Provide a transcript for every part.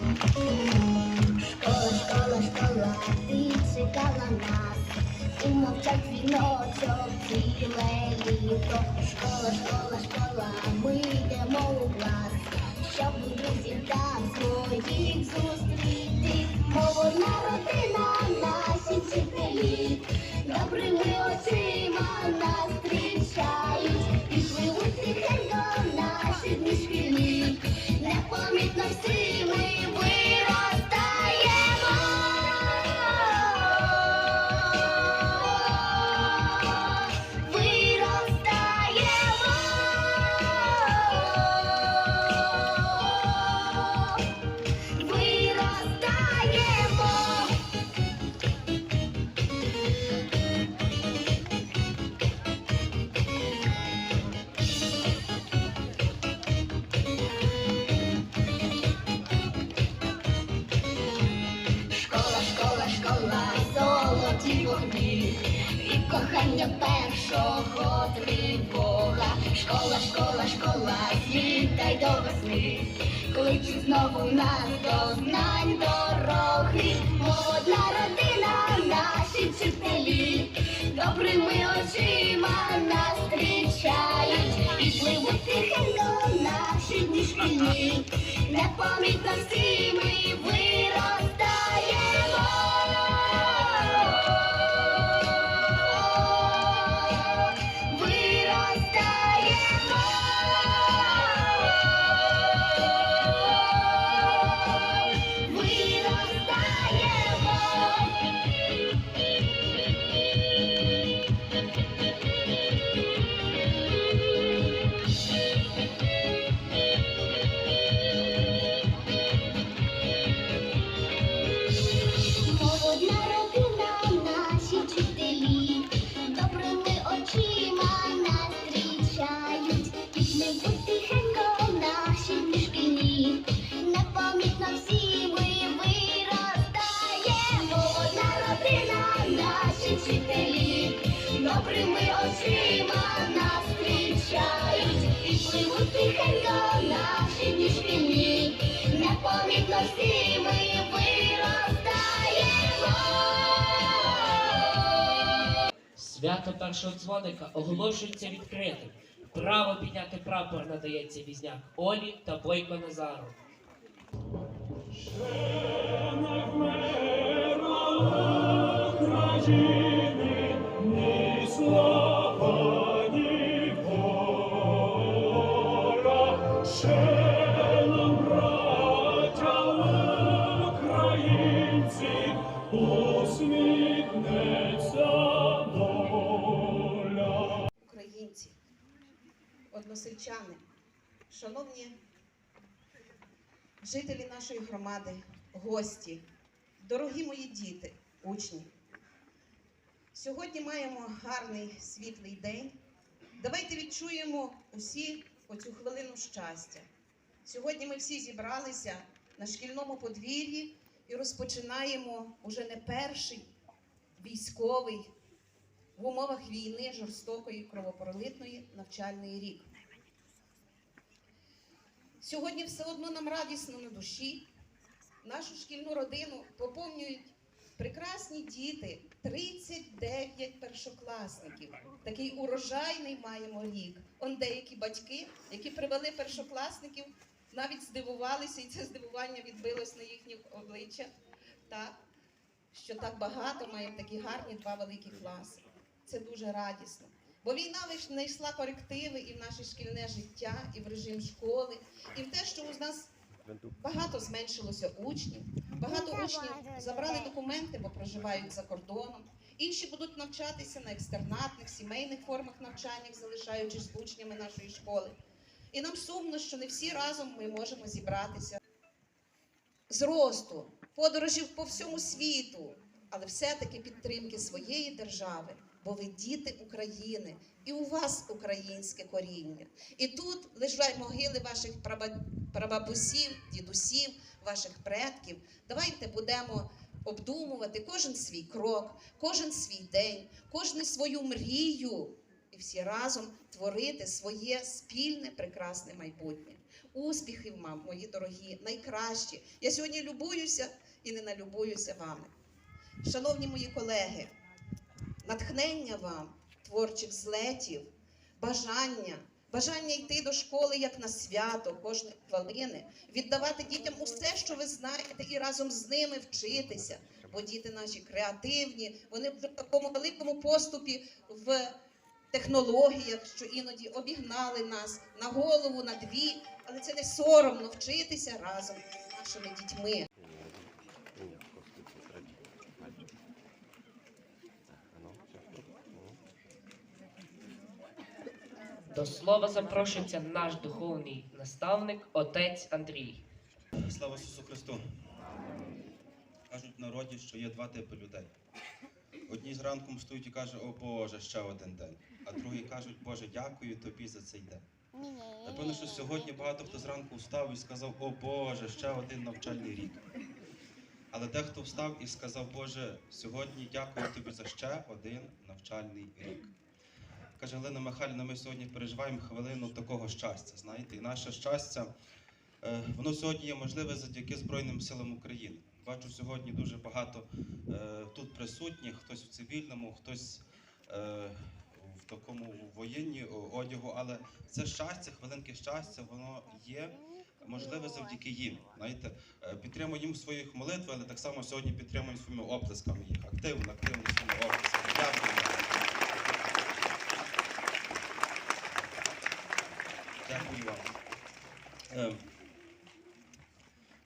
Школа, школа, школа, ти чекала нас, і мовчать віночок ціле літо. Школа, школа, і першого тривога. Школа, школа, школа, злітай до весни, кличуть знову нас до знань дороги. Молодна родина, наші вчителі, добрими очима нас зустрічають, і пливуть тихенько наші дні шкільні, непомітно всі Свято першого дзвоника оголошується відкритим. Право підняти прапор надається візняк Олі та Бойко Назару. України, односельчани, шановні жителі нашої громади, гості, дорогі мої діти, учні. Сьогодні маємо гарний світлий день. Давайте відчуємо усі оцю хвилину щастя. Сьогодні ми всі зібралися на шкільному подвір'ї і розпочинаємо уже не перший військовий в умовах війни жорстокої кровопролитної навчальний рік. Сьогодні все одно нам радісно на душі. Нашу шкільну родину поповнюють прекрасні діти, 39 першокласників. Такий урожайний маємо рік. Он деякі батьки, які привели першокласників, навіть здивувалися, і це здивування відбилось на їхніх обличчях. Так, що так багато маємо такі гарні два великі класи. Це дуже радісно. Бо війна знайшла корективи і в наше шкільне життя, і в режим школи, і в те, що у нас багато зменшилося учнів, багато учнів забрали документи, бо проживають за кордоном. Інші будуть навчатися на екстернатних, сімейних формах навчання, залишаючись учнями нашої школи. І нам сумно, що не всі разом ми можемо зібратися зросту, подорожів по всьому світу, але все-таки підтримки своєї держави, бо ви діти України, і у вас українське коріння. І тут лежать могили ваших прабабусів, дідусів, ваших предків. Давайте будемо обдумувати кожен свій крок, кожен свій день, кожну свою мрію. І всі разом творити своє спільне прекрасне майбутнє. Успіхів вам, мої дорогі, найкращі. Я сьогодні любуюся і не налюбуюся вами. Шановні мої колеги, натхнення вам, творчих злетів, бажання, бажання йти до школи як на свято кожної хвилини, віддавати дітям усе, що ви знаєте, і разом з ними вчитися. Бо діти наші креативні, вони в такому великому поступі в технологіях, що іноді обігнали нас на голову, на дві, але це не соромно вчитися разом з нашими дітьми. До слова запрошується наш духовний наставник, отець Андрій. Слава Ісусу Христу! Кажуть в народі, що є два типи людей. Одні зранку встають і кажуть, о Боже, ще один день. А другі кажуть, Боже, дякую тобі за цей день. Напевно, що сьогодні багато хто зранку встав і сказав, о Боже, ще один навчальний рік. Але дехто встав і сказав, Боже, сьогодні дякую тобі за ще один навчальний рік. Каже Галина Михайлівна, ми сьогодні переживаємо хвилину такого щастя. Знаєте, і наше щастя, е, воно сьогодні є можливе завдяки Збройним силам України. Бачу сьогодні дуже багато е, тут присутніх, хтось в цивільному, хтось е, в такому воєнні одягу, але це щастя, хвилинки щастя, воно є можливе завдяки їм. Знаєте, підтримуємо їм своїх молитвах, але так само сьогодні підтримуємо своїми оплесками їх. Активно, активно своїми оплесками. Дякую. Дякую вам. Е,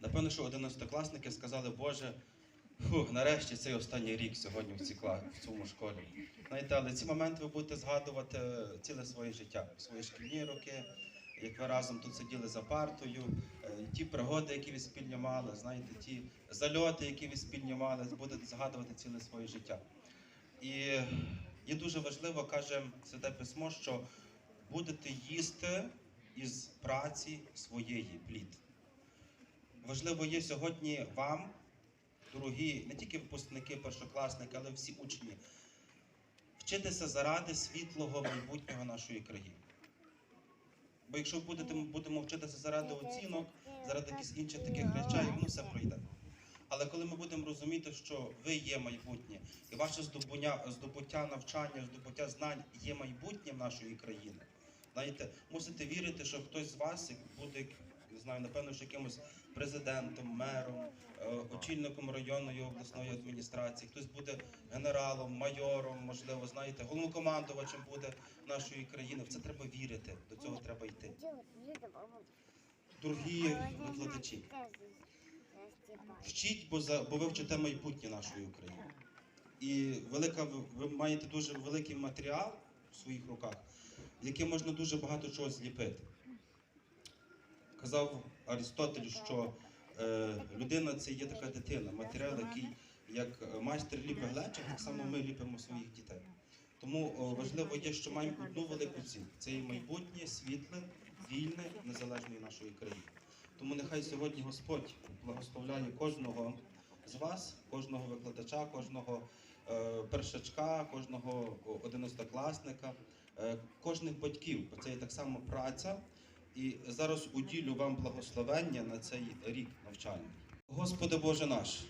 Напевно, що одинадцятикласники сказали, Боже, фу, нарешті цей останній рік сьогодні в, цій в цьому школі. Знаєте, але ці моменти ви будете згадувати ціле своє життя, свої шкільні роки, як ви разом тут сиділи за партою, е, ті пригоди, які ви спільно мали, знаєте, ті зальоти, які ви спільно мали, будете згадувати ціле своє життя. І є дуже важливо, каже Святе Письмо, що будете їсти із праці своєї плід. Важливо є сьогодні вам, дорогі, не тільки випускники, першокласники, але всі учні, вчитися заради світлого майбутнього нашої країни. Бо якщо будете, будемо вчитися заради оцінок, заради якихось інших таких речей, воно все пройде. Але коли ми будемо розуміти, що ви є майбутнє, і ваше здобуття, здобуття навчання, здобуття знань є майбутнім нашої країни, знаєте, мусите вірити, що хтось з вас буде, не знаю, напевно, що якимось президентом, мером, е, очільником районної обласної адміністрації, хтось буде генералом, майором, можливо, знаєте, головнокомандувачем буде нашої країни. В це треба вірити, до цього треба йти. Дорогі викладачі, вчіть, бо за бо ви вчите майбутнє нашої України. І велика ви- ви маєте дуже великий матеріал в своїх руках, яким можна дуже багато чого зліпити. Казав Арістотель, що е, людина це є така дитина, матеріал, який як майстер ліпить глечик, так само ми ліпимо своїх дітей. Тому важливо є, що маємо одну велику ціль. Це є майбутнє, світле, вільне, незалежної нашої країни. Тому нехай сьогодні Господь благословляє кожного з вас, кожного викладача, кожного першачка, кожного одинадцятокласника, е, кожних батьків, бо це є так само праця. І зараз уділю вам благословення на цей рік навчальний. Господи Боже наш,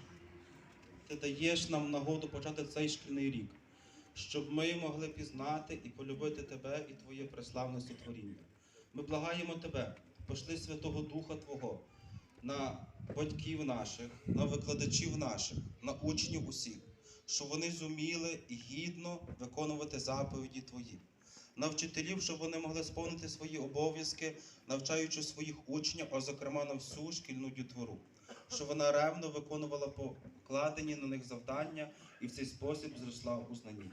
Ти даєш нам нагоду почати цей шкільний рік, щоб ми могли пізнати і полюбити Тебе і Твоє преславне сотворіння. Ми благаємо Тебе, пошли Святого Духа Твого на батьків наших, на викладачів наших, на учнів усіх, щоб вони зуміли гідно виконувати заповіді Твої. На вчителів, щоб вони могли сповнити свої обов'язки, навчаючи своїх учнів, а зокрема на всю шкільну дітвору, щоб вона ревно виконувала покладені на них завдання і в цей спосіб зросла у знанні.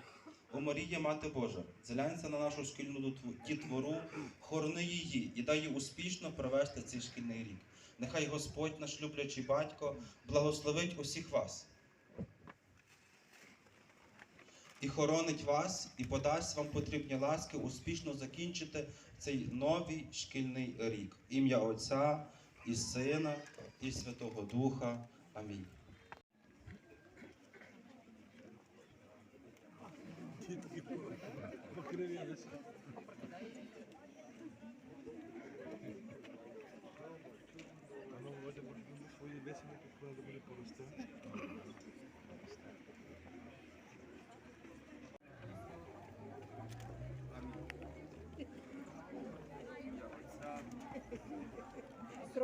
О Марія, Мати Божа, зглянься на нашу шкільну дітвору, хорни її і дай їй успішно провести цей шкільний рік. Нехай Господь, наш люблячий батько, благословить усіх вас. І хоронить вас, і подасть вам потрібні ласки успішно закінчити цей новий шкільний рік. Ім'я Отця і Сина, і Святого Духа. Амінь.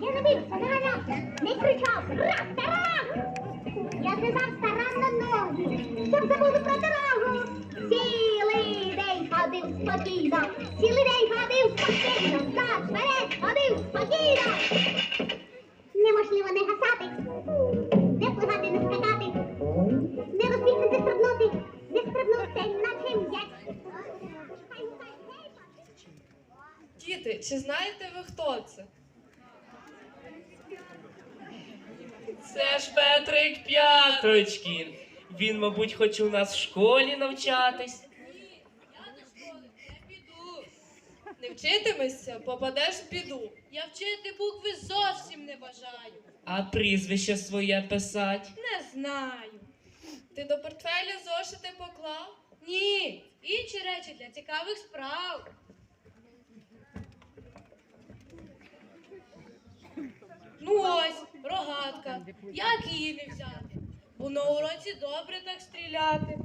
Я не бився, не ганявся, не кричав, раз, таран! Я зв'язав старанно ноги, щоб забули про дорогу. Цілий день ходив спокійно, цілий день ходив спокійно, так, вперед, ходив спокійно. Неможливо не гасати, не впливати, не скакати, не розбігнути, стрибнути, не стрибнути, наче м'яч. Діти, чи знаєте ви хто це? Це ж Петрик П'ятрочкін. Він, мабуть, хоче у нас в школі навчатись. Я до школи не піду. Не вчитимешся, попадеш в біду. Я вчити букви зовсім не бажаю. А прізвище своє писать. Не знаю. Ти до портфеля зошити поклав? Ні. Інші речі для цікавих справ. Ну ось, рогатка. Як її не взяти? Бо на уроці добре так стріляти.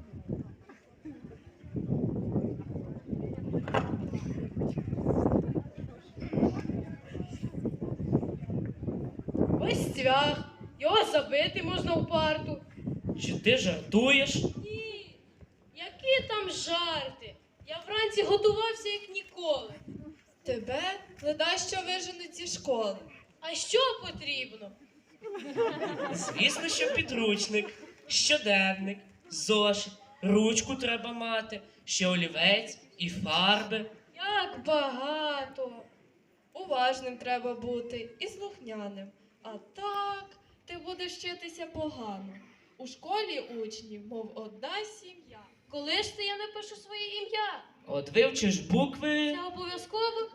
Ось. Його забити можна в парту. Чи ти жартуєш? Ні, які там жарти? Я вранці готувався як ніколи. Тебе ледащо виженуть зі школи. А що потрібно? Звісно, що підручник, щоденник, зошит, ручку треба мати, ще олівець і фарби. Як багато. Уважним треба бути і слухняним. А так ти будеш вчитися погано. У школі учнів, мов одна сім'я. Коли ж це я напишу своє ім'я? От вивчиш букви. Це обов'язково?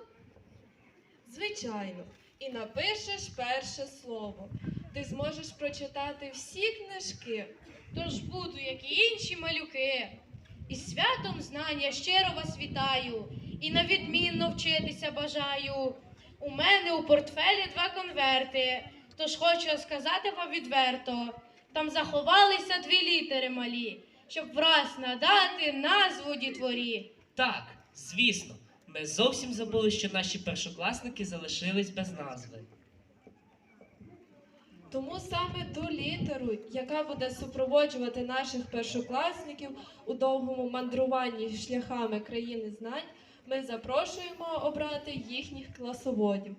Звичайно. І напишеш перше слово. Ти зможеш прочитати всі книжки. Тож буду, як і інші малюки. І святом знання щиро вас вітаю, і на відмінно вчитися бажаю. У мене у портфелі два конверти. Тож хочу сказати вам відверто. Там заховалися дві літери малі, щоб враз надати назву дітворі. Так, звісно, ми зовсім забули, що наші першокласники залишились без назви. Тому саме ту літеру, яка буде супроводжувати наших першокласників у довгому мандруванні шляхами країни знань, ми запрошуємо обрати їхніх класоводів.